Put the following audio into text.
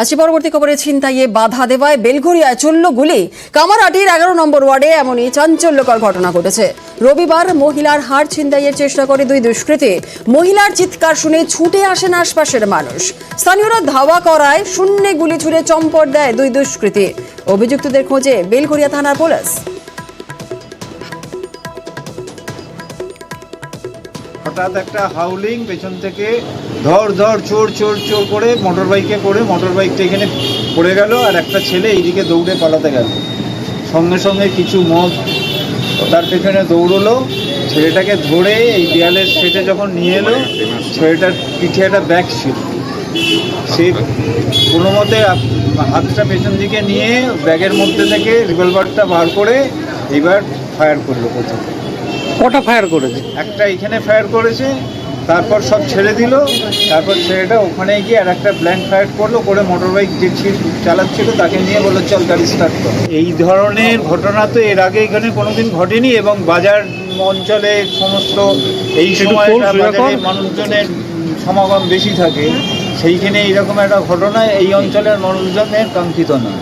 আজকে পরবর্তী খবরে ছিনতাইয়ে বাধা দেওয়ায় বেলঘরিয়ায় চলল গুলি। কামারহাটির এগারো নম্বর ওয়ার্ডে এমনই চাঞ্চল্যকর ঘটনা ঘটেছে। রবিবার মহিলার হার ছিনতাইয়ের চেষ্টা করে দুই দুষ্কৃতী। মহিলার চিৎকার শুনে ছুটে আসেন আশপাশের মানুষ। স্থানীয়রা ধাওয়া করায় শূন্যে গুলি ছুড়ে চম্পট দেয় দুই দুষ্কৃতী। অভিযুক্তদের খোঁজে বেলঘরিয়া থানার পুলিশ। হঠাৎ একটা হাউলিং পেছন থেকে ধর ধর, চোর চোর চোর করে মোটর বাইকে করে মোটর বাইকটা এখানে পড়ে গেল আর একটা ছেলে এইদিকে দৌড়ে পালাতে গেল। সঙ্গে সঙ্গে কিছু মদ তার পেছনে দৌড়লো। ছেলেটাকে ধরে এই দেয়ালের সেটে যখন নিয়ে এলো, ছেলেটার পিঠে একটা ব্যাগ ছিল। সে কোনো মতে হাতটা পেছন দিকে নিয়ে ব্যাগের মধ্যে থেকে রিভলভারটা বার করে এবার ফায়ার করল প্রথমে। কটা ফায়ার করেছে? একটা এখানে ফায়ার করেছে তারপর সব ছেড়ে দিল তারপর ছেলেটা ওখানে গিয়ে আর একটা ব্ল্যাঙ্ক ফায়ার করল করে মোটর বাইক যে ছিল- চালাচ্ছিল তাকে নিয়ে বলল চল গাড়ি স্টার্ট কর। এই ধরনের ঘটনা তো এর আগে এখানে কোনোদিন ঘটেনি এবং বাজার অঞ্চলে সমস্ত এই সময়? মানুষজনের সমাগম বেশি থাকে সেইখানে এইরকম একটা ঘটনা এই অঞ্চলের মানুষজনের কাঙ্ক্ষিত নয়।